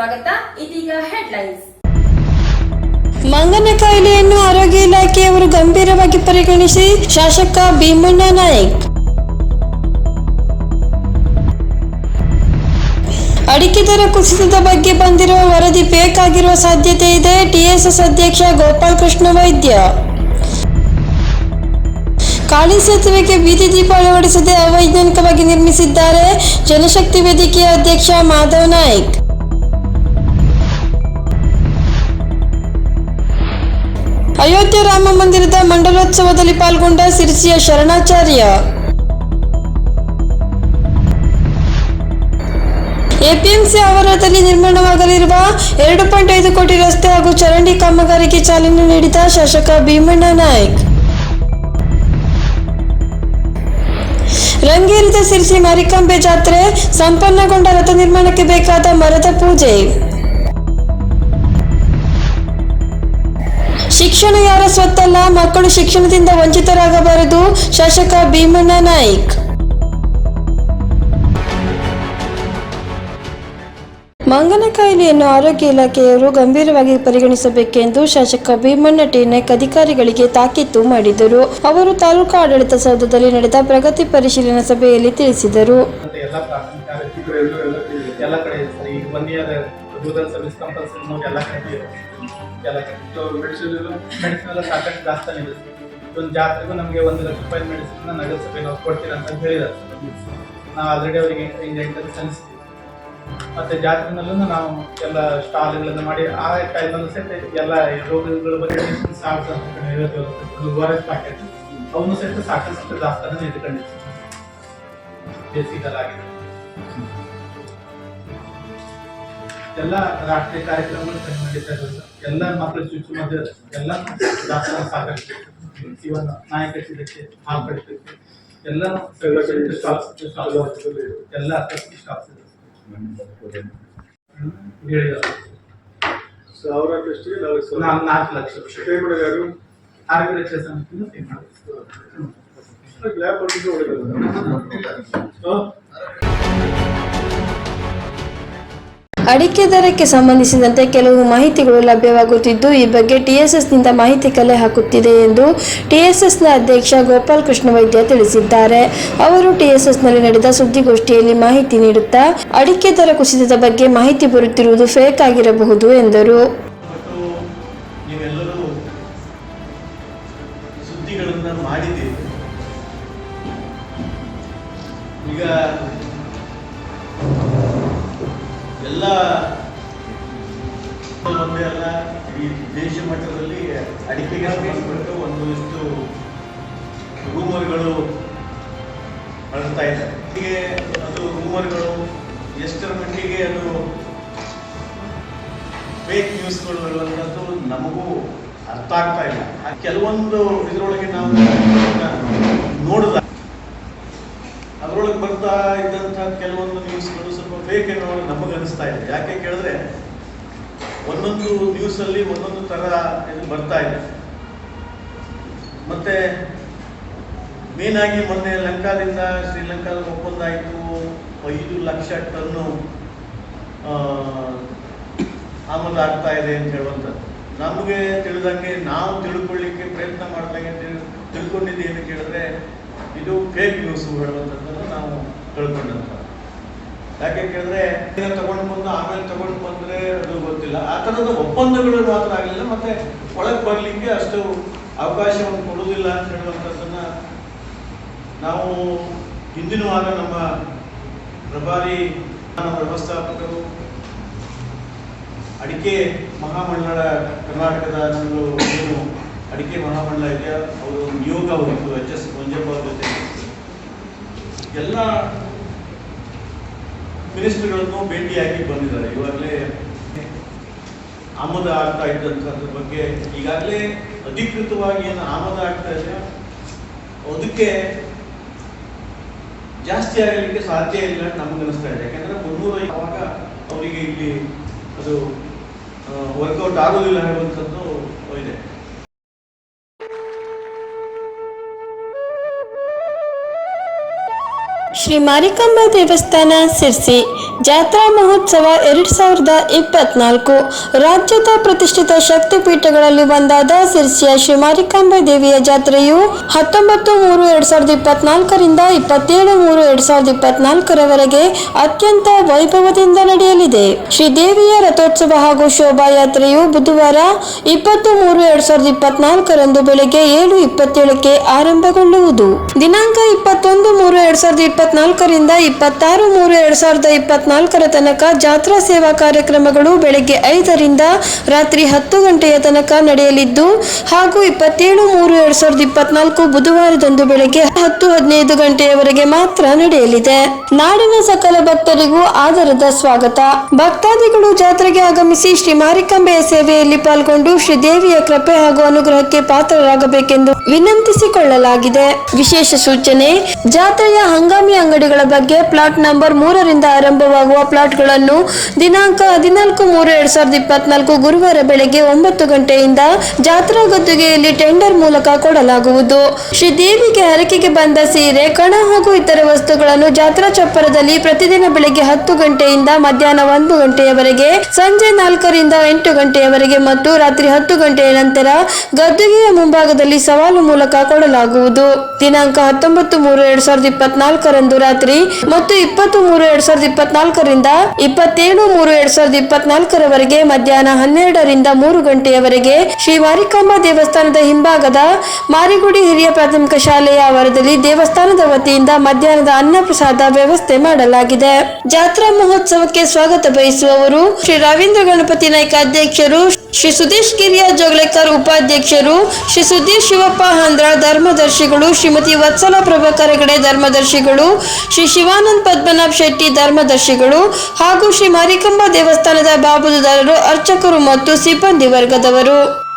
ಸ್ವಾಗತ. ಇದೀಗ ಹೆಡ್ಲೈನ್ಸ್ ಮಂಗನ ಕಾಯಿಲೆಯನ್ನು ಆರೋಗ್ಯ ಇಲಾಖೆಯವರು ಗಂಭೀರವಾಗಿ ಪರಿಗಣಿಸಿ ಶಾಸಕ ಭೀಮಣ್ಣ ನಾಯಕ್. ಅಡಿಕೆ ದರ ಕುಸಿತದ ಬಗ್ಗೆ ಬಂದಿರುವ ವರದಿ ಬೇಕಾಗಿರುವ ಸಾಧ್ಯತೆ ಇದೆ. ಟಿಎಸ್ಎಸ್ ಅಧ್ಯಕ್ಷ ಗೋಪಾಲ್ ಕೃಷ್ಣ ವೈದ್ಯ. ಕಾಳಿ ಸೇತುವೆಗೆ ಬೀದಿ ದೀಪ ಅಳವಡಿಸದೆ ಅವೈಜ್ಞಾನಿಕವಾಗಿ ನಿರ್ಮಿಸಿದ್ದಾರೆ. ಜನಶಕ್ತಿ ವೇದಿಕೆಯ ಅಧ್ಯಕ್ಷ ಮಾಧವ್ ನಾಯ್ಕ್. ಅಯೋಧ್ಯೆ ರಾಮ ಮಂದಿರದ ಮಂಡಲೋತ್ಸವದಲ್ಲಿ ಪಾಲ್ಗೊಂಡ ಸಿರಿಸಿಯ ಶರಣಾಚಾರ್ಯ. ಎಪಿಎಂಸಿ ಆವರಣದಲ್ಲಿ ನಿರ್ಮಾಣವಾಗಲಿರುವ ಎರಡು ಪಾಯಿಂಟ್ ಐದು ಕೋಟಿ ರಸ್ತೆ ಹಾಗೂ ಚರಂಡಿ ಕಾಮಗಾರಿಗೆ ಚಾಲನೆ ನೀಡಿದ ಶಾಸಕ ಭೀಮಣ್ಣ ನಾಯ್ಕ್. ರಂಗೇರಿದ ಸಿರಿಸಿ ಮಾರಿಕಾಂಬೆ ಜಾತ್ರೆ ಸಂಪನ್ನಗೊಂಡ ರಥ ನಿರ್ಮಾಣಕ್ಕೆ ಬೇಕಾದ ಮರದ ಪೂಜೆ. ಶಿಕ್ಷಣ ಯಾರ ಸ್ವತ್ತಲ್ಲ ಮಕ್ಕಳು ಶಿಕ್ಷಣದಿಂದ ವಂಚಿತರಾಗಬಾರದು. ಶಾಸಕ ಭೀಮಣ್ಣ ನಾಯ್ಕ್. ಮಂಗನ ಕಾಯಿಲೆಯನ್ನು ಆರೋಗ್ಯ ಇಲಾಖೆಯವರು ಗಂಭೀರವಾಗಿ ಪರಿಗಣಿಸಬೇಕೆಂದು ಶಾಸಕ ಭೀಮಣ್ಣ ಟಿ. ನಾಯ್ಕ್ ಅಧಿಕಾರಿಗಳಿಗೆ ತಾಕೀತು ಮಾಡಿದರು. ಅವರು ತಾಲೂಕು ಆಡಳಿತ ಸೌಧದಲ್ಲಿ ನಡೆದ ಪ್ರಗತಿ ಪರಿಶೀಲನಾ ಸಭೆಯಲ್ಲಿ ತಿಳಿಸಿದರು. ಎಲ್ಲ ಕಡೆ ಸೊ ಮೆಡಿಸಿನ್ ಮೆಡಿಸಿನ್ ಎಲ್ಲ ಸಾಕಷ್ಟು ಜಾಸ್ತಿ ಇದೆ ಒಂದು ಜಾತ್ರೆಗೂ ನಮಗೆ ಒಂದು ಲಕ್ಷ ರೂಪಾಯಿ ಮೆಡಿಸಿನ್ ನಗರಸಭೆ ನಾವು ಕೊಡ್ತೀರ ಅಂತ ಹೇಳಿದ್ದಾರೆ ನಾವು ಆಲ್ರೆಡಿ ಅವರಿಗೆ ಇಂಜೆಕ್ಟರ್ ಸಲ್ಲಿಸ್ತೀವಿ ಮತ್ತೆ ಜಾತ್ರೆನಲ್ಲೂ ನಾವು ಎಲ್ಲ ಸ್ಟಾಲ್ಗಳನ್ನು ಮಾಡಿ, ಆ ಟೈಮಲ್ಲೂ ಸಹಿತ ಎಲ್ಲ ರೋಗಗಳ ಬಗ್ಗೆ ಸಾಕು ಎಸ್ ಪ್ಯಾಕೆಟ್ ಅವನು ಸಹಿತ ಸಾಕಷ್ಟು ಜಾಸ್ತಿ ಇಟ್ಕೊಂಡಿದ್ದೀವಿ ಬೇಸಿಗೆಲಾಗಿದೆ ಎಲ್ಲ ರಾಷ್ಟ್ರೀಯ ಕಾರ್ಯಕ್ರಮಗಳು ನಡೀತಾ ಇರೋದು ಎಲ್ಲ ಮಕ್ಕಳ ಚುಚ್ಚುಮದ್ದು ಎಲ್ಲ ಡಾಕ್ಟರ್ ಸಾಕಷ್ಟು ಇವನ್ ನಾಯಕ ಇದಕ್ಕೆ ಹಾಲು ಕಡಿತಕ್ಕೆ ಎಲ್ಲ ಎಲ್ಲ ಸಾವಿರ ದೃಷ್ಟಿಗೆ ನಾಲ್ಕು ಲಕ್ಷ. ಯಾರು? ಆರೋಗ್ಯ ರಕ್ಷಾ ಸಮಿತಿನ ಪೇ ಮಾಡ್ತೀವಿ ಲ್ಯಾಬ್ ಒಳ್ಳೆಯದು ಅಡಿಕೆ ದರಕ್ಕೆ ಸಂಬಂಧಿಸಿದಂತೆ ಕೆಲವು ಮಾಹಿತಿಗಳು ಲಭ್ಯವಾಗುತ್ತಿದ್ದು, ಈ ಬಗ್ಗೆ ಟಿಎಸ್ಎಸ್ನಿಂದ ಮಾಹಿತಿ ಕಲೆ ಹಾಕುತ್ತಿದೆ ಎಂದು ಟಿಎಸ್ಎಸ್ನ ಅಧ್ಯಕ್ಷ ಗೋಪಾಲ್ ಕೃಷ್ಣ ವೈದ್ಯ ತಿಳಿಸಿದ್ದಾರೆ. ಅವರು ಟಿಎಸ್ಎಸ್ನಲ್ಲಿ ನಡೆದ ಸುದ್ದಿಗೋಷ್ಠಿಯಲ್ಲಿ ಮಾಹಿತಿ ನೀಡುತ್ತಾ, ಅಡಿಕೆ ದರ ಕುಸಿತದ ಬಗ್ಗೆ ಮಾಹಿತಿ ಬರುತ್ತಿರುವುದು ಫೇಕ್ ಆಗಿರಬಹುದು ಎಂದರು. ಈಗ ಎಲ್ಲ ಒಂದೇ ಅಲ್ಲ ಈ ದೇಶ ಮಟ್ಟದಲ್ಲಿ ಅಡಿಕೆಗೆ ಸಂಬಂಧಪಟ್ಟು ಒಂದಿಷ್ಟು ರೂಮರ್ಗಳು ಹರಡ್ತಾ ಇದೆ. ಅದು ರೂಮರ್ಗಳು ಎಷ್ಟರ ಮಟ್ಟಿಗೆ ಅದು ಫೇಕ್ ನ್ಯೂಸ್ಗಳು ಇರುವಂಥದ್ದು ನಮಗೂ ಅರ್ಥ ಆಗ್ತಾ ಇಲ್ಲ. ಕೆಲವೊಂದು ಇದರೊಳಗೆ ನಾವು ನೋಡಿದ? ಅದರೊಳಗೆ ಬರ್ತಾ ಇದ್ದಂಥ ಕೆಲವೊಂದು ನ್ಯೂಸ್ಗಳು ಏನೋ ನಮಗೆ ಅನಿಸ್ತಾ ಇದೆ. ಯಾಕೆ ಕೇಳಿದ್ರೆ ಒಂದೊಂದು ನ್ಯೂಸಲ್ಲಿ ಒಂದೊಂದು ಥರ ಇದು ಬರ್ತಾ ಇದೆ. ಮತ್ತೆ ಮೇನ್ ಆಗಿ ಮೊನ್ನೆ ಲಂಕಾದಿಂದ ಶ್ರೀಲಂಕಾದ ಒಪ್ಪಂದ ಆಯಿತು ಐದು ಲಕ್ಷ ಟನ್ನು ಆಮದು ಆಗ್ತಾ ಇದೆ ಅಂತ ಹೇಳುವಂಥದ್ದು. ನಮಗೆ ತಿಳಿದಂಗೆ ನಾವು ತಿಳ್ಕೊಳ್ಳಿಕ್ಕೆ ಪ್ರಯತ್ನ ಮಾಡ್ದಂಗೆ ತಿಳ್- ತಿಳ್ಕೊಂಡಿದ್ದು ಏನು ಕೇಳಿದ್ರೆ ಇದು ಫೇಕ್ ನ್ಯೂಸು ಹೇಳುವಂಥದ್ದನ್ನು ನಾವು ತಿಳ್ಕೊಂಡಂತ ಯಾಕೆ ಕೇಳಿದ್ರೆ ತಗೊಂಡು ಬಂದು, ಆಮೇಲೆ ತಗೊಂಡು ಬಂದ್ರೆ ಅದು ಗೊತ್ತಿಲ್ಲ. ಆ ಥರದ ಒಪ್ಪಂದಗಳು ಮಾತ್ರ ಆಗಲಿಲ್ಲ, ಮತ್ತೆ ಒಳಗೆ ಬರಲಿಕ್ಕೆ ಅಷ್ಟು ಅವಕಾಶವನ್ನು ಕೊಡುವುದಿಲ್ಲ ಅಂತ ಹೇಳುವಂತದನ್ನ ನಾವು ಹಿಂದಿನ ವಾರ ನಮ್ಮ ಪ್ರಭಾರಿ ವ್ಯವಸ್ಥಾಪಕರು, ಅಡಿಕೆ ಮಹಾಮಂಡಳ ಕರ್ನಾಟಕದ ನಮ್ಮದು ಏನು ಅಡಿಕೆ ಮಹಾಮಂಡಳ ಇದೆಯಾ ಅವರು ನಿಯೋಗ ಅವರಿತ್ತು ಎಚ್ ಎಸ್ ಮಂಜಪ್ಪ ಜೊತೆ. ಎಲ್ಲ ಮಿನಿಸ್ಟರ್ಗಳನ್ನು ಭೇಟಿಯಾಗಿ ಬಂದಿದ್ದಾರೆ. ಇವಾಗಲೇ ಆಮದು ಆಗ್ತಾ ಇದ್ದಂಥದ್ರ ಬಗ್ಗೆ ಈಗಾಗಲೇ ಅಧಿಕೃತವಾಗಿ ಏನು ಆಮದು ಆಗ್ತಾ ಇದೆ. ಅದಕ್ಕೆ ಜಾಸ್ತಿ ಆಗಲಿಕ್ಕೆ ಸಾಧ್ಯ ಇಲ್ಲ ಅಂತ ನಮ್ಗೆ ಅನಿಸ್ತಾ ಇದೆ. ಯಾಕಂದ್ರೆ ಮುನ್ನೂರ ಅವರಿಗೆ ಇಲ್ಲಿ ಅದು ವರ್ಕೌಟ್ ಆಗೋದಿಲ್ಲ ಹೇಳುವಂಥದ್ದು ಶ್ರೀ ಮಾರಿಕಾಂಬಾ ದೇವಸ್ಥಾನ ಸಿರ್ಸಿ ಜಾತ್ರಾ ಮಹೋತ್ಸವ ಎರಡು ಸಾವಿರದ ಇಪ್ಪತ್ನಾಲ್ಕು. ರಾಜ್ಯದ ಪ್ರತಿಷ್ಠಿತ ಶಕ್ತಿಪೀಠಗಳಲ್ಲಿ ಒಂದಾದ ಸಿರ್ಸಿಯ ಶ್ರೀ ಮಾರಿಕಾಂಬಾ ದೇವಿಯ ಜಾತ್ರೆಯು ಹತ್ತೊಂಬತ್ತು ಮೂರು ಎರಡು ಸಾವಿರದ ಇಪ್ಪತ್ನಾಲ್ಕರಿಂದ ಇಪ್ಪತ್ತೇಳು ಮೂರು ಎರಡು ಸಾವಿರದ ಇಪ್ಪತ್ನಾಲ್ಕರವರೆಗೆ ಅತ್ಯಂತ ವೈಭವದಿಂದ ನಡೆಯಲಿದೆ. ಶ್ರೀ ದೇವಿಯ ರಥೋತ್ಸವ ಹಾಗೂ ಶೋಭಾಯಾತ್ರೆಯು ಬುಧವಾರ ಇಪ್ಪತ್ತು ಮೂರು ಎರಡು ಸಾವಿರದ ಇಪ್ಪತ್ನಾಲ್ಕರಂದು ಬೆಳಗ್ಗೆ ಏಳು ಇಪ್ಪತ್ತೇಳಕ್ಕೆ ಆರಂಭಗೊಳ್ಳುವುದು. ದಿನಾಂಕ ಇಪ್ಪತ್ತೊಂದು ಮೂರು ಎರಡ್ ಸಾವಿರದ ಇಪ್ಪತ್ನಾಲ್ಕರಿಂದ ಇಪ್ಪತ್ತಾರು ಮೂರು ಎರಡ್ ಸಾವಿರದ ಇಪ್ಪತ್ನಾಲ್ಕರ ತನಕ ಜಾತ್ರಾ ಸೇವಾ ಕಾರ್ಯಕ್ರಮಗಳು ಬೆಳಗ್ಗೆ ಐದರಿಂದ ರಾತ್ರಿ ಹತ್ತು ಗಂಟೆಯ ತನಕ ನಡೆಯಲಿದ್ದು, ಹಾಗೂ ಇಪ್ಪತ್ತೇಳು ಮೂರು ಎರಡ್ ಸಾವಿರದ ಇಪ್ಪತ್ನಾಲ್ಕು ಬುಧವಾರದಂದು ಬೆಳಗ್ಗೆ ಹತ್ತು ಹದಿನೈದು ಗಂಟೆಯವರೆಗೆ ಮಾತ್ರ ನಡೆಯಲಿದೆ. ನಾಡಿನ ಸಕಲ ಭಕ್ತರಿಗೂ ಆದರದ ಸ್ವಾಗತ. ಭಕ್ತಾದಿಗಳು ಜಾತ್ರೆಗೆ ಆಗಮಿಸಿ ಶ್ರೀ ಮಾರಿಕಾಂಬೆಯ ಸೇವೆಯಲ್ಲಿ ಪಾಲ್ಗೊಂಡು ಶ್ರೀ ದೇವಿಯ ಕೃಪೆ ಹಾಗೂ ಅನುಗ್ರಹಕ್ಕೆ ಪಾತ್ರರಾಗಬೇಕೆಂದು ವಿನಂತಿಸಿಕೊಳ್ಳಲಾಗಿದೆ. ವಿಶೇಷ ಸೂಚನೆ, ಜಾತ್ರೆಯ ಹಂಗಾಮಿ ಅಂಗಡಿಗಳ ಬಗ್ಗೆ ಪ್ಲಾಟ್ ನಂಬರ್ ಮೂರರಿಂದ ಆರಂಭವಾಗುವ ಪ್ಲಾಟ್ಗಳನ್ನು ದಿನಾಂಕ ಹದಿನಾಲ್ಕು ಮೂರು ಎರಡ್ ಸಾವಿರದ ಇಪ್ಪತ್ನಾಲ್ಕು ಗುರುವಾರ ಬೆಳಗ್ಗೆ ಒಂಬತ್ತು ಗಂಟೆಯಿಂದ ಜಾತ್ರಾ ಗದ್ದುಗೆಯಲ್ಲಿ ಟೆಂಡರ್ ಮೂಲಕ ಕೊಡಲಾಗುವುದು. ಶ್ರೀ ದೇವಿಗೆ ಹರಕೆಗೆ ಬಂದ ಸೀರೆ, ಕಣ ಹಾಗೂ ಇತರ ವಸ್ತುಗಳನ್ನು ಜಾತ್ರಾ ಚಪ್ಪರದಲ್ಲಿ ಪ್ರತಿದಿನ ಬೆಳಗ್ಗೆ ಹತ್ತು ಗಂಟೆಯಿಂದ ಮಧ್ಯಾಹ್ನ ಒಂದು ಗಂಟೆಯವರೆಗೆ, ಸಂಜೆ ನಾಲ್ಕರಿಂದ ಎಂಟು ಗಂಟೆಯವರೆಗೆ ಮತ್ತು ರಾತ್ರಿ ಹತ್ತು ಗಂಟೆಯ ನಂತರ ಗದ್ದುಗೆಯ ಮುಂಭಾಗದಲ್ಲಿ ಸವಾಲು ಮೂಲಕ ಕೊಡಲಾಗುವುದು. ದಿನಾಂಕ ಹತ್ತೊಂಬತ್ತು ಮೂರು ಎರಡ್ ಸಾವಿರದ ಇಪ್ಪತ್ನಾಲ್ಕರಂದು ರಾತ್ರಿ ಮತ್ತು ಇಪ್ಪತ್ತು ಮೂರು ಎರಡ್ ಸಾವಿರದ ಇಪ್ಪತ್ನಾಲ್ಕರಿಂದ ಇಪ್ಪತ್ತೇಳು ಮೂರು ಎರಡ್ ಸಾವಿರದ ಇಪ್ಪತ್ನಾಲ್ಕರವರೆಗೆ ಮಧ್ಯಾಹ್ನ ಹನ್ನೆರಡರಿಂದ ಮೂರು ಗಂಟೆಯವರೆಗೆ ಶ್ರೀ ಮಾರಿಕಾಂಬಾ ದೇವಸ್ಥಾನದ ಹಿಂಭಾಗದ ಮಾರಿಗುಡಿ ಹಿರಿಯ ಪ್ರಾಥಮಿಕ ಶಾಲೆಯ ಆವರದಲ್ಲಿ ದೇವಸ್ಥಾನದ ವತಿಯಿಂದ ಮಧ್ಯಾಹ್ನದ ಅನ್ನಪ್ರಸಾದ ವ್ಯವಸ್ಥೆ ಮಾಡಲಾಗಿದೆ. ಜಾತ್ರಾ ಮಹೋತ್ಸವಕ್ಕೆ ಸ್ವಾಗತ ಬಯಸುವವರು ಶ್ರೀ ರವೀಂದ್ರ ಗಣಪತಿ ನಾಯ್ಕ ಅಧ್ಯಕ್ಷರು, ಶ್ರೀ ಸುದೇಶ್ ಗಿರಿಯ ಜೋಗ್ಳೆಕರ್ ಉಪಾಧ್ಯಕ್ಷರು, ಶ್ರೀ ಸುದೀಶ್ ಶಿವಪ್ಪ ಹಂದ್ರ ಧರ್ಮದರ್ಶಿಗಳು, ಶ್ರೀಮತಿ ವತ್ಸಲ ಪ್ರಭಾಕರಗಡೆ ಧರ್ಮದರ್ಶಿಗಳು ಶ್ರೀ ಶಿವಾನಂದ ಪದ್ಮನಾಭ್ ಶೆಟ್ಟಿ ಧರ್ಮದರ್ಶಿಗಳು ಹಾಗೂ ಶ್ರೀ ಮರಿಕಂಬ ದೇವಸ್ಥಾನದ ಬಾಬುದಾರರು ಅರ್ಚಕರು ಮತ್ತು ಸಿಬ್ಬಂದಿ ವರ್ಗದವರು.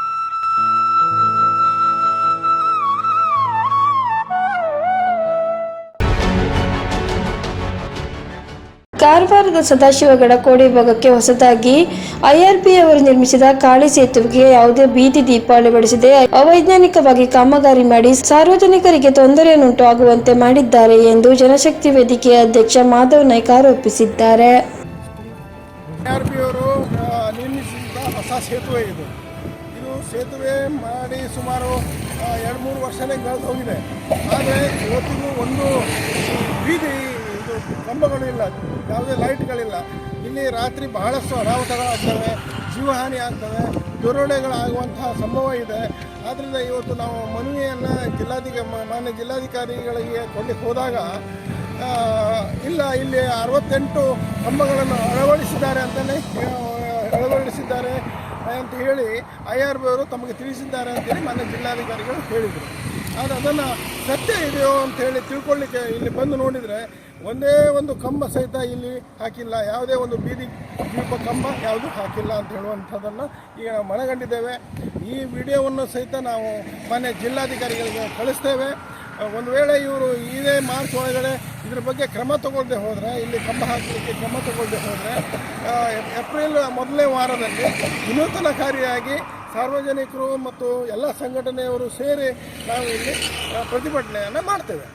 ಕಾರವಾರದ ಸದಾಶಿವಗಡ ಕೋಡಿ ಭಾಗಕ್ಕೆ ಹೊಸದಾಗಿ ಐಆರ್ಪಿ ಅವರು ನಿರ್ಮಿಸಿದ ಕಾಳಿ ಸೇತುವೆಗೆ ಯಾವುದೇ ಬೀದಿ ದೀಪ ಅಳವಡಿಸದೆ ಅವೈಜ್ಞಾನಿಕವಾಗಿ ಕಾಮಗಾರಿ ಮಾಡಿ ಸಾರ್ವಜನಿಕರಿಗೆ ತೊಂದರೆಯನ್ನುಂಟು ಆಗುವಂತೆ ಮಾಡಿದ್ದಾರೆ ಎಂದು ಜನಶಕ್ತಿ ವೇದಿಕೆಯ ಅಧ್ಯಕ್ಷ ಮಾಧವ್ ನಾಯ್ಕ ಆರೋಪಿಸಿದ್ದಾರೆ. ಸೇತುವೆ ಮಾಡಿ ಸುಮಾರು ಎರಡು ಮೂರು ವರ್ಷನೇ ಕಳೆದು ಹೋಗಿದೆ ಆದರೆ ಇವತ್ತಿಗೂ ಒಂದು ಬೀದಿ ಇದು ಕಂಬಗಳಿಲ್ಲ, ಯಾವುದೇ ಲೈಟ್ಗಳಿಲ್ಲ. ಇಲ್ಲಿ ರಾತ್ರಿ ಬಹಳಷ್ಟು ಅನಾಹುತಗಳಾಗ್ತವೆ ಜೀವಹಾನಿ ಆಗ್ತವೆ ದೊರೋಡೆಗಳಾಗುವಂತಹ ಸಂಭವ ಇದೆ. ಆದ್ದರಿಂದ ಇವತ್ತು ನಾವು ಮನವಿಯನ್ನು ಜಿಲ್ಲಾಧಿಕ, ಮಾನ್ಯ ಜಿಲ್ಲಾಧಿಕಾರಿಗಳಿಗೆ ಕೊಡಲಿಕ್ಕೆ ಹೋದಾಗ ಇಲ್ಲ, ಇಲ್ಲಿ ಅರವತ್ತೆಂಟು ಕಂಬಗಳನ್ನು ಅಳವಡಿಸಿದ್ದಾರೆ ಅಂತಲೇ ಅಳವಡಿಸಿದ್ದಾರೆ ಅಂತ ಹೇಳಿ ಐ ಆರ್ ಬಿ ಅವರು ತಮಗೆ ತಿಳಿಸಿದ್ದಾರೆ ಅಂತೇಳಿ ಮಾನ್ಯ ಜಿಲ್ಲಾಧಿಕಾರಿಗಳು ಹೇಳಿದರು. ಆದರೆ ಅದನ್ನು ಸತ್ಯ ಇದೆಯೋ ಅಂತ ಹೇಳಿ ತಿಳ್ಕೊಳ್ಳಿಕ್ಕೆ ಇಲ್ಲಿ ಬಂದು ನೋಡಿದರೆ ಒಂದೇ ಒಂದು ಕಂಬ ಸಹಿತ ಇಲ್ಲಿ ಹಾಕಿಲ್ಲ. ಯಾವುದೇ ಒಂದು ಬೀದಿ ದೀಪ ಕಂಬ ಯಾವುದೂ ಹಾಕಿಲ್ಲ ಅಂತ ಹೇಳುವಂಥದ್ದನ್ನು ಈಗ ನಾವು ಮನಗಂಡಿದ್ದೇವೆ. ಈ ವಿಡಿಯೋವನ್ನು ಸಹಿತ ನಾವು ಮನೆ ಜಿಲ್ಲಾಧಿಕಾರಿಗಳಿಗೆ ಕಳಿಸ್ತೇವೆ. ಒಂದು ವೇಳೆ ಇವರು ಇದೇ ಮಾರ್ಚ್ ಒಳಗಡೆ ಇದ್ರ ಬಗ್ಗೆ ಕ್ರಮ ತಗೊಳ್ಳದೆ ಹೋದರೆ, ಇಲ್ಲಿ ಕಂಬ ಹಾಕಲಿಕ್ಕೆ ಕ್ರಮ ತಗೊಳ್ಳದೆ ಹೋದರೆ ಏಪ್ರಿಲ್ ಮೊದಲನೇ ವಾರದಲ್ಲಿ ವಿನೂತನಕಾರಿಯಾಗಿ ಸಾರ್ವಜನಿಕರು ಮತ್ತು ಎಲ್ಲ ಸಂಘಟನೆಯವರು ಸೇರಿ ನಾವು ಇಲ್ಲಿ ಪ್ರತಿಭಟನೆಯನ್ನು ಮಾಡ್ತೇವೆ.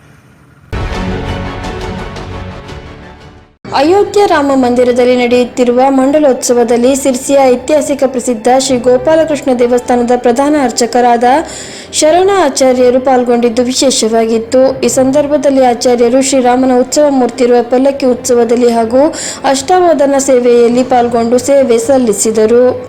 ಅಯೋಧ್ಯ ರಾಮ ಮಂದಿರದಲ್ಲಿ ನಡೆಯುತ್ತಿರುವ ಮಂಡಲೋತ್ಸವದಲ್ಲಿ ಸಿರ್ಸಿಯ ಐತಿಹಾಸಿಕ ಪ್ರಸಿದ್ಧ ಶ್ರೀ ಗೋಪಾಲಕೃಷ್ಣ ದೇವಸ್ಥಾನದ ಪ್ರಧಾನ ಅರ್ಚಕರಾದ ಶರಣ ಆಚಾರ್ಯರು ಪಾಲ್ಗೊಂಡಿದ್ದು ವಿಶೇಷವಾಗಿತ್ತು. ಈ ಸಂದರ್ಭದಲ್ಲಿ ಆಚಾರ್ಯರು ಶ್ರೀರಾಮನ ಉತ್ಸವ ಮೂರ್ತಿ ಇರುವ ಪಲ್ಲಕ್ಕಿ ಉತ್ಸವದಲ್ಲಿ ಹಾಗೂ ಅಷ್ಟಾವಧನ ಸೇವೆಯಲ್ಲಿ ಪಾಲ್ಗೊಂಡು ಸೇವೆ ಸಲ್ಲಿಸಿದರು.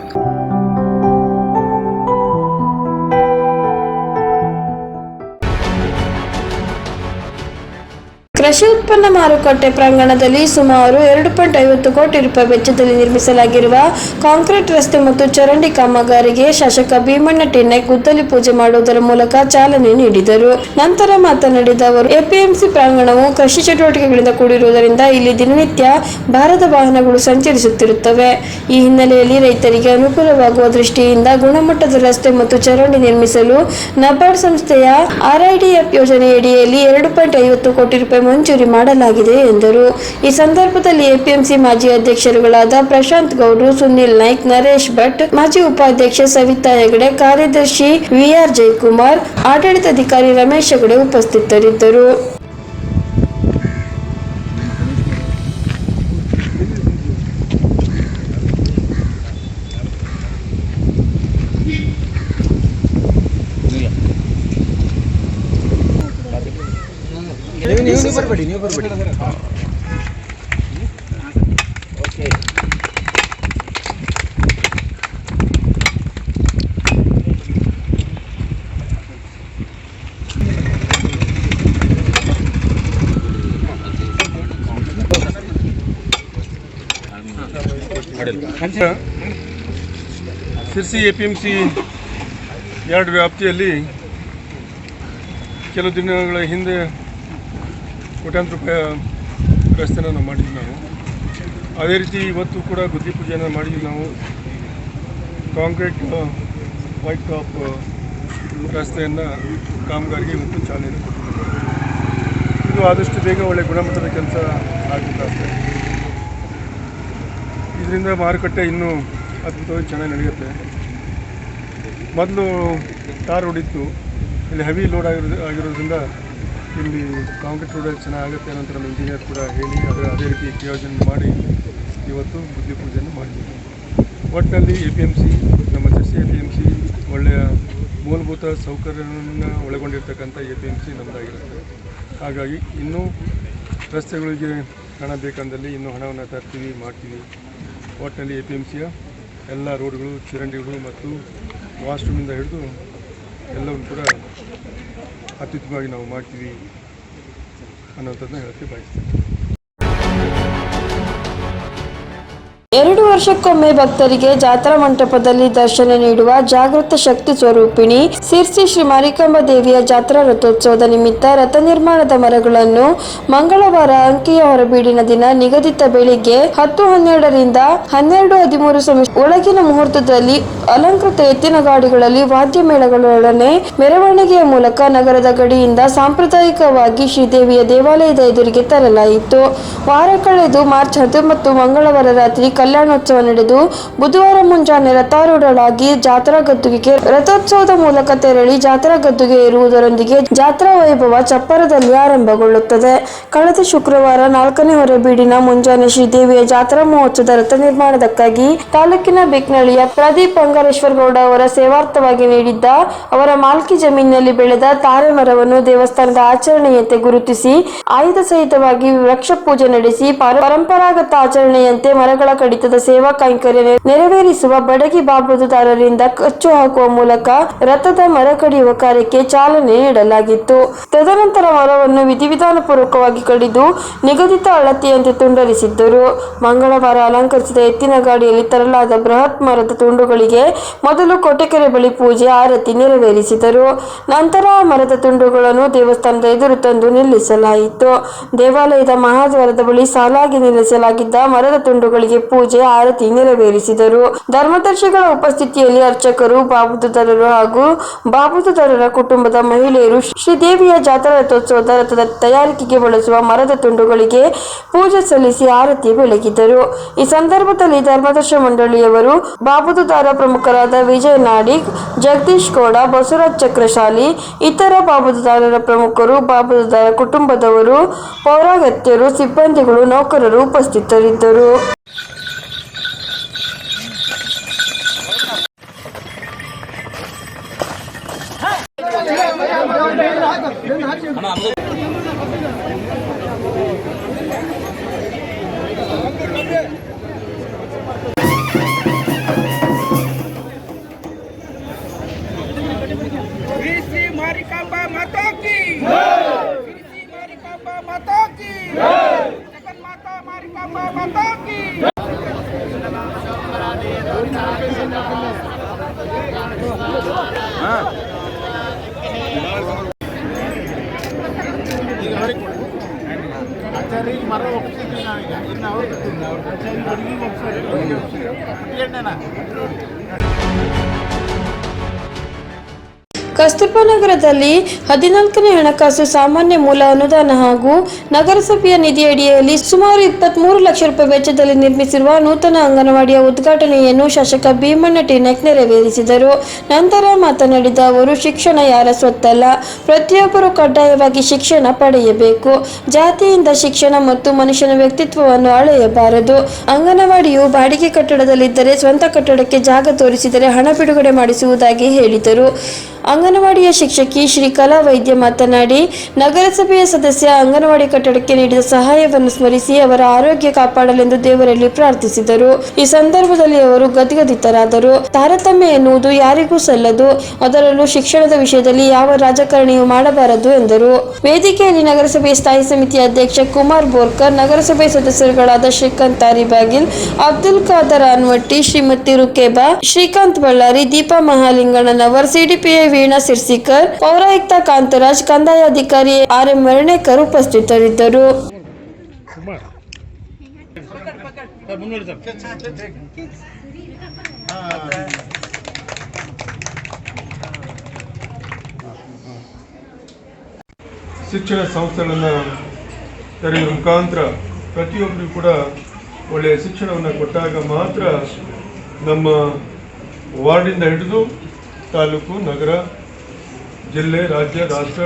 ಕೃಷಿ ಉತ್ಪನ್ನ ಮಾರುಕಟ್ಟೆ ಪ್ರಾಂಗಣದಲ್ಲಿ ಸುಮಾರು ಎರಡು ಪಾಯಿಂಟ್ ಐವತ್ತು ಕೋಟಿ ರೂಪಾಯಿ ವೆಚ್ಚದಲ್ಲಿ ನಿರ್ಮಿಸಲಾಗಿರುವ ಕಾಂಕ್ರೀಟ್ ರಸ್ತೆ ಮತ್ತು ಚರಂಡಿ ಕಾಮಗಾರಿಗೆ ಶಾಸಕ ಭೀಮಣ್ಣ ಟೆನ್ನೆ ಗುದ್ದಲಿ ಪೂಜೆ ಮಾಡುವುದರ ಮೂಲಕ ಚಾಲನೆ ನೀಡಿದರು. ನಂತರ ಮಾತನಾಡಿದ ಅವರು, ಎಪಿಎಂಸಿ ಪ್ರಾಂಗಣವು ಕೃಷಿ ಚಟುವಟಿಕೆಗಳಿಂದ ಕೂಡಿರುವುದರಿಂದ ಇಲ್ಲಿ ದಿನನಿತ್ಯ ಭಾರದ ವಾಹನಗಳು ಸಂಚರಿಸುತ್ತಿರುತ್ತವೆ. ಈ ಹಿನ್ನೆಲೆಯಲ್ಲಿ ರೈತರಿಗೆ ಅನುಕೂಲವಾಗುವ ದೃಷ್ಟಿಯಿಂದ ಗುಣಮಟ್ಟದ ರಸ್ತೆ ಮತ್ತು ಚರಂಡಿ ನಿರ್ಮಿಸಲು ನಬಾರ್ಡ್ ಸಂಸ್ಥೆಯ ಆರ್ಐಡಿಎಫ್ ಯೋಜನೆಯಡಿಯಲ್ಲಿ ಎರಡು ಪಾಯಿಂಟ್ ಐವತ್ತು ಕೋಟಿ ರೂಪಾಯಿ ಮಂಜೂರಿ ಮಾಡಲಾಗಿದೆ ಎಂದರು. ಈ ಸಂದರ್ಭದಲ್ಲಿ ಎಪಿಎಂಸಿ ಮಾಜಿ ಅಧ್ಯಕ್ಷರುಗಳಾದ ಪ್ರಶಾಂತ್ ಗೌಡ್ರು, ಸುನಿಲ್ ನಾಯ್ಕ್, ನರೇಶ್ ಭಟ್, ಮಾಜಿ ಉಪಾಧ್ಯಕ್ಷೆ ಸವಿತಾ ಹೆಗಡೆ, ಕಾರ್ಯದರ್ಶಿ ವಿಆರ್ ಜಯಕುಮಾರ್, ಆಡಳಿತಾಧಿಕಾರಿ ರಮೇಶ್ ಹೆಗಡೆ ಉಪಸ್ಥಿತರಿದ್ದರು. Sirsi A P M C ಎರಡು ವ್ಯಾಪ್ತಿಯಲ್ಲಿ ಕೆಲವು ದಿನಗಳ ಹಿಂದೆ ಕೋಟ್ಯಾಂತರ ರೂಪಾಯಿ ರಸ್ತೆನ ನಾವು ಮಾಡಿದ್ವಿ ನಾವು. ಅದೇ ರೀತಿ ಇವತ್ತು ಕೂಡ ಗುದ್ದಿ ಪೂಜೆನ ಮಾಡಿದ್ವಿ ನಾವು. ಕಾಂಕ್ರೀಟ್ ವೈಟ್ ಟಾಪ್ ರಸ್ತೆಯನ್ನು ಕಾಮಗಾರಿಗೆ ಇವತ್ತು ಚಾಲನೆಯನ್ನು ಕೊಟ್ಟಿದ್ದೀವಿ ಇದು ಆದಷ್ಟು ಬೇಗ ಒಳ್ಳೆಯ ಗುಣಮಟ್ಟದ ಕೆಲಸ ಆಗುತ್ತೆ ಇದರಿಂದ ಮಾರುಕಟ್ಟೆ ಇನ್ನೂ ಅದ್ಭುತವಾಗಿ ಚೆನ್ನಾಗಿ ನಡೆಯುತ್ತೆ. ಮೊದಲು ಟಾರ್ ಹೊಡಿತ್ತು ಇಲ್ಲಿ ಹೆವಿ ಲೋಡ್ ಆಗಿರೋದು ಆಗಿರೋದ್ರಿಂದ ಇಲ್ಲಿ ಕಾಂಕ್ರೀಟ್ ರೋಡ್ ಚೆನ್ನಾಗುತ್ತೆ ಅನ್ನೋ ನಮ್ಮ ಇಂಜಿನಿಯರ್ ಕೂಡ ಹೇಳಿ ಅದರ ಅದೇ ರೀತಿ ಪ್ರಯೋಜನ ಮಾಡಿ ಇವತ್ತು ಬುದ್ಧಿ ಪೂಜೆಯನ್ನು ಮಾಡಿದ್ದೀವಿ ಒಟ್ಟಿನಲ್ಲಿ ಎ ಪಿ ಎಂ ಸಿ ನಮ್ಮ ಜರ್ಸಿ ಎ ಪಿ ಎಂ ಸಿ ಒಳ್ಳೆಯ ಮೂಲಭೂತ ಸೌಕರ್ಯವನ್ನು ಒಳಗೊಂಡಿರ್ತಕ್ಕಂಥ ಎ ಪಿ ಎಂ ಸಿ ನಮ್ಮದಾಗಿರುತ್ತೆ ಹಾಗಾಗಿ ಇನ್ನೂ ರಸ್ತೆಗಳಿಗೆ ಹಣ ಬೇಕಂದಲ್ಲಿ ಇನ್ನೂ ಹಣವನ್ನು ತರ್ತೀವಿ, ಮಾಡ್ತೀವಿ. ಒಟ್ಟಿನಲ್ಲಿ ಎ ಪಿ ಎಂ ಸಿಯ ಎಲ್ಲ ರೋಡ್ಗಳು, ಚರಂಡಿಗಳು ಮತ್ತು ವಾಶ್ರೂಮಿಂದ ಹಿಡಿದು ಎಲ್ಲವನ್ನು ಕೂಡ ಅತ್ಯುತ್ತಮವಾಗಿ ನಾವು ಮಾಡ್ತೀವಿ ಅನ್ನೋಂಥದ್ದನ್ನ ಹೇಳಕ್ಕೆ ಬಯಸ್ತೀನಿ ವರ್ಷಕ್ಕೊಮ್ಮೆ ಭಕ್ತರಿಗೆ ಜಾತ್ರಾ ಮಂಟಪದಲ್ಲಿ ದರ್ಶನ ನೀಡುವ ಜಾಗೃತ ಶಕ್ತಿ ಸ್ವರೂಪಿಣಿ ಸಿರ್ಸಿ ಶ್ರೀ ಮಾರಿಕಾಂಬ ದೇವಿಯ ಜಾತ್ರಾ ರಥೋತ್ಸವದ ನಿಮಿತ್ತ ರಥ ನಿರ್ಮಾಣದ ಮರಗಳನ್ನು ಮಂಗಳವಾರ ಅಂಕಿಯ ಹೊರಬೀಡಿನ ದಿನ ನಿಗದಿತ ಬೆಳಿಗ್ಗೆ ಹತ್ತು ಹನ್ನೆರಡರಿಂದ ಹನ್ನೆರಡು ಹದಿಮೂರು ಸಮಯ ಒಳಗಿನ ಮುಹೂರ್ತದಲ್ಲಿ ಅಲಂಕೃತ ಎತ್ತಿನ ಗಾಡಿಗಳಲ್ಲಿ ವಾದ್ಯ ಮೇಳಗಳೊಡನೆ ಮೆರವಣಿಗೆಯ ಮೂಲಕ ನಗರದ ಗಡಿಯಿಂದ ಸಾಂಪ್ರದಾಯಿಕವಾಗಿ ಶ್ರೀದೇವಿಯ ದೇವಾಲಯದ ಎದುರಿಗೆ ತರಲಾಯಿತು. ವಾರ ಕಳೆದು ಮಾರ್ಚ್ ಹತ್ತೊಂಬತ್ತು ಮಂಗಳವಾರ ರಾತ್ರಿ ಕಲ್ಯಾಣೋತ್ಸವ ನಡೆದು ಬುಧವಾರ ಮುಂಜಾನೆ ರಥಾರೂಢಳಾಗಿ ಜಾತ್ರಾ ಗದ್ದುಗೆಗೆ ರಥೋತ್ಸವದ ಮೂಲಕ ತೆರಳಿ ಜಾತ್ರಾ ಗದ್ದುಗೆ ಇರುವುದರೊಂದಿಗೆ ಜಾತ್ರಾ ವೈಭವ ಚಪ್ಪರದಲ್ಲಿ ಆರಂಭಗೊಳ್ಳುತ್ತದೆ. ಕಳೆದ ಶುಕ್ರವಾರ ನಾಲ್ಕನೇ ಹೊರಬೀಡಿನ ಮುಂಜಾನೆ ಶ್ರೀದೇವಿಯ ಜಾತ್ರಾ ಮಹೋತ್ಸವದ ರಥ ನಿರ್ಮಾಣದಕ್ಕಾಗಿ ತಾಲೂಕಿನ ಬಿಕ್ನಳ್ಳಿಯ ಪ್ರದೀಪ್ ಗೌಡ ಅವರ ಸೇವಾರ್ಥವಾಗಿ ನೀಡಿದ್ದ ಅವರ ಮಾಲ್ಕಿ ಜಮೀನಿನಲ್ಲಿ ಬೆಳೆದ ತಾರೆ ಮರವನ್ನು ದೇವಸ್ಥಾನದ ಆಚರಣೆಯಂತೆ ಗುರುತಿಸಿ, ಆಯುಧ ಸಹಿತವಾಗಿ ವೃಕ್ಷ ಪೂಜೆ ನಡೆಸಿ ಪರಂಪರಾಗತ ಆಚರಣೆಯಂತೆ ಮರಗಳ ಕಡಿತದ ಸೇವಾ ಕೈಂಕರ್ಯ ನೆರವೇರಿಸುವ ಬಡಗಿ ಬಾಬುದುದಾರರಿಂದ ಕಚ್ಚು ಹಾಕುವ ಮೂಲಕ ರಥದ ಮರ ಕಡಿಯುವ ಕಾರ್ಯಕ್ಕೆ ಚಾಲನೆ ನೀಡಲಾಗಿತ್ತು. ತದನಂತರ ಮರವನ್ನು ವಿಧಿವಿಧಾನ ಪೂರ್ವಕವಾಗಿ ಕಡಿದು ನಿಗದಿತ ಅಳತೆಯಂತೆ ತುಂಡರಿಸಿದ್ದರು. ಮಂಗಳವಾರ ಅಲಂಕರಿಸಿದ ಎತ್ತಿನ ಗಾಡಿಯಲ್ಲಿ ತರಲಾದ ಬೃಹತ್ ಮರದ ತುಂಡುಗಳಿಗೆ ಮೊದಲು ಕೊಟೆಕೆರೆ ಬಳಿ ಪೂಜೆ, ಆರತಿ ನೆರವೇರಿಸಿದರು. ನಂತರ ಮರದ ತುಂಡುಗಳನ್ನು ದೇವಸ್ಥಾನದ ಎದುರು ತಂದು ನಿಲ್ಲಿಸಲಾಯಿತು. ದೇವಾಲಯದ ಮಹಾದ್ವಾರದ ಬಳಿ ಸಾಲಾಗಿ ನಿಲ್ಲಿಸಲಾಗಿದ್ದ ಮರದ ತುಂಡುಗಳಿಗೆ ಪೂಜೆ ಆರತಿ ನೆರವೇರಿಸಿದರು ಧರ್ಮದರ್ಶಿಗಳ ಉಪಸ್ಥಿತಿಯಲ್ಲಿ ಅರ್ಚಕರು ಬಾಬುತದಾರರು ಹಾಗೂ ಬಾಬುತದಾರರ ಕುಟುಂಬದ ಮಹಿಳೆಯರು ಶ್ರೀದೇವಿಯ ಜಾತ್ರಾ ರಥೋತ್ಸವದ ರಥದ ತಯಾರಿಕೆಗೆ ಬಳಸುವ ಮರದ ತುಂಡುಗಳಿಗೆ ಪೂಜೆ ಸಲ್ಲಿಸಿ ಆರತಿ ಬೆಳಗಿದರು. ಈ ಸಂದರ್ಭದಲ್ಲಿ ಧರ್ಮದರ್ಶ ಮಂಡಳಿಯವರು ಬಾಬುದುದಾರ ಪ್ರಮುಖರಾದ ವಿಜಯ ನಾಡಿಗ್, ಜಗದೀಶ್ ಗೌಡ, ಬಸವರಾಜ್ ಚಕ್ರಶಾಲಿ, ಇತರ ಬಾಬುದುದಾರರ ಪ್ರಮುಖರು ಬಾಬುದುದಾರ ಕುಟುಂಬದವರು, ಪೌರಾಗತ್ಯರು, ಸಿಬ್ಬಂದಿಗಳು, ನೌಕರರು ಉಪಸ್ಥಿತರಿದ್ದರು. मारिकांबा माता की। माता की। माता माता ಕಸ್ತೂರ್ಬಾ ನಗರದಲ್ಲಿ ಹದಿನಾಲ್ಕನೇ ಹಣಕಾಸು ಸಾಮಾನ್ಯ ಮೂಲ ಅನುದಾನ ಹಾಗೂ ನಗರಸಭೆಯ ನಿಧಿಯಡಿಯಲ್ಲಿ ಸುಮಾರು ಇಪ್ಪತ್ಮೂರು ಲಕ್ಷ ರೂಪಾಯಿ ವೆಚ್ಚದಲ್ಲಿ ನಿರ್ಮಿಸಿರುವ ನೂತನ ಅಂಗನವಾಡಿಯ ಉದ್ಘಾಟನೆಯನ್ನು ಶಾಸಕ ಭೀಮಣ್ಣ ಟಿ ನೆಕ್ ನೆರವೇರಿಸಿದರು. ನಂತರ ಮಾತನಾಡಿದ ಅವರು, ಶಿಕ್ಷಣ ಯಾರ ಸ್ವತ್ತಲ್ಲ? ಪ್ರತಿಯೊಬ್ಬರು ಕಡ್ಡಾಯವಾಗಿ ಶಿಕ್ಷಣ ಪಡೆಯಬೇಕು. ಜಾತಿಯಿಂದ ಶಿಕ್ಷಣ ಮತ್ತು ಮನುಷ್ಯನ ವ್ಯಕ್ತಿತ್ವವನ್ನು ಅಳೆಯಬಾರದು. ಅಂಗನವಾಡಿಯು ಬಾಡಿಗೆ ಕಟ್ಟಡದಲ್ಲಿದ್ದರೆ ಸ್ವಂತ ಕಟ್ಟಡಕ್ಕೆ ಜಾಗ ತೋರಿಸಿದರೆ ಹಣ ಬಿಡುಗಡೆ ಮಾಡಿಸುವುದಾಗಿ ಹೇಳಿದರು. ಅಂಗನವಾಡಿಯ ಶಿಕ್ಷಕಿ ಶ್ರೀ ಕಲಾ ವೈದ್ಯ ಮಾತನಾಡಿ, ನಗರಸಭೆಯ ಸದಸ್ಯ ಅಂಗನವಾಡಿ ಕಟ್ಟಡಕ್ಕೆ ನೀಡಿದ ಸಹಾಯವನ್ನು ಸ್ಮರಿಸಿ ಅವರ ಆರೋಗ್ಯ ಕಾಪಾಡಲೆಂದು ದೇವರಲ್ಲಿ ಪ್ರಾರ್ಥಿಸಿದರು. ಈ ಸಂದರ್ಭದಲ್ಲಿ ಅವರು ಗದ್ಗದಿತರಾದರು. ತಾರತಮ್ಯ ಎನ್ನುವುದು ಯಾರಿಗೂ ಸಲ್ಲದು, ಅದರಲ್ಲೂ ಶಿಕ್ಷಣದ ವಿಷಯದಲ್ಲಿ ಯಾವ ರಾಜಕಾರಣಿಯೂ ಮಾಡಬಾರದು ಎಂದರು. ವೇದಿಕೆಯಲ್ಲಿ ನಗರಸಭೆ ಸ್ಥಾಯಿ ಸಮಿತಿ ಅಧ್ಯಕ್ಷ ಕುಮಾರ್ ಬೋರ್ಕರ್, ನಗರಸಭೆ ಸದಸ್ಯರುಗಳಾದ ಶ್ರೀಕಾಂತ್ ತಾರಿಬಾಗಿಲ್ ಅಬ್ದುಲ್ ಖಾದರ್ ಅನ್ವಟ್ಟಿ, ಶ್ರೀಮತಿ ರುಕೇಬಾ, ಶ್ರೀಕಾಂತ್ ಬಳ್ಳಾರಿ, ದೀಪಾ ಮಹಾಲಿಂಗಣ್ಣನವರ್, ಸಿಡಿಪಿಐ ವೀಣಾ ಸಿರ್ಸಿಕರ್, ಪೌರಾಯುಕ್ತ ಕಾಂತರಾಜ್, ಕಂದಾಯ ಅಧಿಕಾರಿ ಆರ್ ಎಂ ಮರಣೇಕರ್ ಉಪಸ್ಥಿತರಿದ್ದರು. ಶಿಕ್ಷಣ ಸಂಸ್ಥೆಗಳನ್ನು ತೆರೆಯುವ ಮುಖಾಂತರ ಪ್ರತಿಯೊಬ್ಬರಿಗೂ ಕೂಡ ಒಳ್ಳೆಯ ಶಿಕ್ಷಣವನ್ನು ಕೊಟ್ಟಾಗ ಮಾತ್ರ ನಮ್ಮ ವಾರ್ಡಿಂದ ಹಿಡಿದು ತಾಲೂಕು, ನಗರ, ಜಿಲ್ಲೆ, ರಾಜ್ಯ, ರಾಷ್ಟ್ರ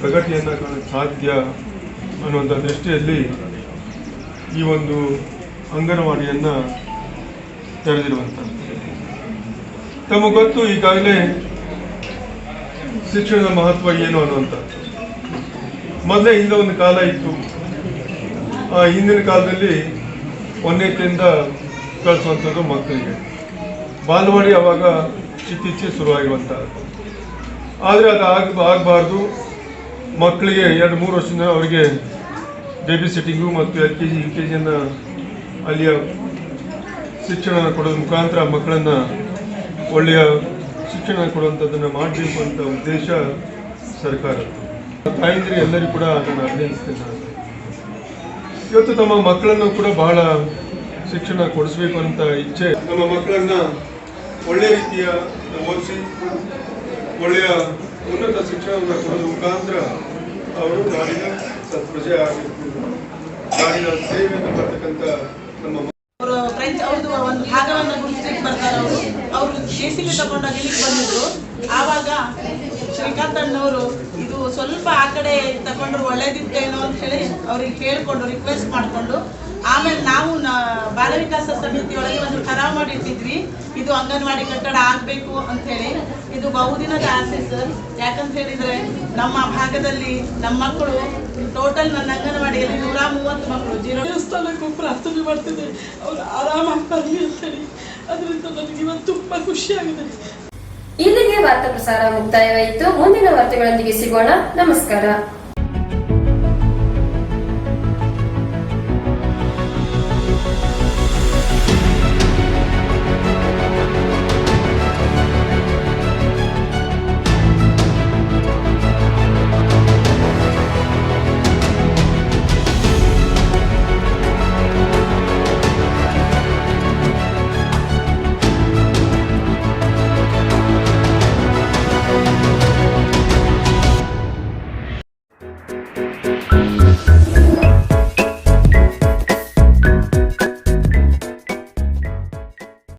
ಪ್ರಗತಿಯನ್ನು ಕಾಣಕ್ಕೆ ಸಾಧ್ಯ ಅನ್ನುವಂಥ ದೃಷ್ಟಿಯಲ್ಲಿ ಈ ಒಂದು ಅಂಗನವಾಡಿಯನ್ನು ತೆರೆದಿರುವಂಥದ್ದು ತಮಗೆ ಗೊತ್ತು ಈಗಾಗಲೇ ಶಿಕ್ಷಣದ ಮಹತ್ವ ಏನು ಅನ್ನುವಂಥದ್ದು. ಮೊದಲೇ ಹಿಂದೆ ಒಂದು ಕಾಲ ಇತ್ತು. ಆ ಹಿಂದಿನ ಕಾಲದಲ್ಲಿ ಒಂದನೇತಿಂದ ಕಳಿಸುವಂಥದ್ದು ಮಕ್ಕಳಿಗೆ. ಬಾಲವಾಡಿ ಅವಾಗ ಇತ್ತೀಚೆಗೆ ಶುರುವಾಗಿರುವಂಥದ್ದು ಆದರೆ ಅದು ಆಗ, ಆಗಬಾರ್ದು. ಮಕ್ಕಳಿಗೆ ಎರಡು, ಮೂರು ವರ್ಷದಿಂದ ಅವರಿಗೆ ಬೇಬಿ ಸಿಟ್ಟಿಂಗು ಮತ್ತು L K G U K ಜಿಯನ್ನು ಅಲ್ಲಿಯ ಶಿಕ್ಷಣ ಕೊಡೋದ್ರ ಮುಖಾಂತರ ಮಕ್ಕಳನ್ನು ಒಳ್ಳೆಯ ಶಿಕ್ಷಣ ಕೊಡುವಂಥದ್ದನ್ನು ಮಾಡಬೇಕು ಅಂತ ಉದ್ದೇಶ ಸರ್ಕಾರ. ತಾಯಂದಿರು ಎಲ್ಲರಿಗೂ ಕೂಡ ಅದನ್ನು ಅಭಿನಂದಿಸ್ತೇನೆ ಇವತ್ತು ತಮ್ಮ ಮಕ್ಕಳನ್ನು ಕೂಡ ಬಹಳ ಶಿಕ್ಷಣ ಕೊಡಿಸ್ಬೇಕು ಅಂತ ಇಚ್ಛೆ. ನಮ್ಮ ಮಕ್ಕಳನ್ನ ಒಳ್ಳೆಯ ರೀತಿಯ ಓದಿಸಿ, ಒಳ್ಳೆಯ ಉನ್ನತ ಶಿಕ್ಷಣವನ್ನು ಕೊಡೋದು ಮುಖಾಂತರ ಅವರು ನಾಡಿನ ಸತ್ಪ್ರಜೆ ಆಗಬೇಕು ನಾಡಿನ ಸೇವೆಯನ್ನು ಬರ್ತಕ್ಕಂಥ ನಮ್ಮ ಅವರು ಅವ್ರದ್ದು ಒಂದು ಭಾಗವನ್ನು ಗುರುತಿಸಲಿಕ್ಕೆ ಬರ್ತಾರೆ ಅವರು. ಅವರು ಜೆ ಸಿ ಬಿ ತಗೊಂಡಾಗ ಆವಾಗ ಶ್ರೀಕಾಂತ್ ಅಣ್ಣವರು, ಇದು ಸ್ವಲ್ಪ ಆ ಕಡೆ ತಗೊಂಡ್ರು ಒಳ್ಳೇದಿತ್ತೇನೋ ಅಂತ ಹೇಳಿ ಅವ್ರಿಗೆ ಕೇಳಿಕೊಂಡು ರಿಕ್ವೆಸ್ಟ್ ಮಾಡಿಕೊಂಡು ಆಮೇಲೆ ನಾವು ನ- ಬಾಲ ವಿಕಾಸ ಸಮಿತಿ ಒಳಗೆ ಒಂದು ಠರಾವ್ ಮಾಡಿಟ್ಟಿದ್ವಿ ಇದು ಅಂಗನವಾಡಿ ಕಟ್ಟಡ ಆಗ್ಬೇಕು ಅಂತ ಹೇಳಿ ಇದು ಬಹುದಿನದ ಆಸೆ ಸರ್. ಯಾಕಂತ ಹೇಳಿದ್ರೆ ನಮ್ಮ ಭಾಗದಲ್ಲಿ ನಮ್ಮ ಮಕ್ಕಳು ಟೋಟಲ್ ನನ್ನ ಅಂಗನವಾಡಿಯಲ್ಲಿ ನೂರ ಮೂವತ್ತು ಮಕ್ಕಳು. ಜೀರೋ ದೇವಸ್ಥಾನಕ್ಕೂ ಪ್ರಾರ್ಥನೆ ಮಾಡ್ತಿದ್ದೆ ಅವ್ರು ಆರಾಮಾಗ್ತಾರೆ ಅಂತ ಅಂತೇಳಿ. ಅದರಿಂದ ನನಗೆ ಇವತ್ತು ತುಂಬ ಖುಷಿಯಾಗಿದೆ ಇಲ್ಲಿಗೆ ವಾರ್ತಾ ಪ್ರಸಾರ ಮುಕ್ತಾಯವಾಯಿತು. ಮುಂದಿನ ವಾರ್ತೆಗಳೊಂದಿಗೆ ಸಿಗೋಣ. ನಮಸ್ಕಾರ.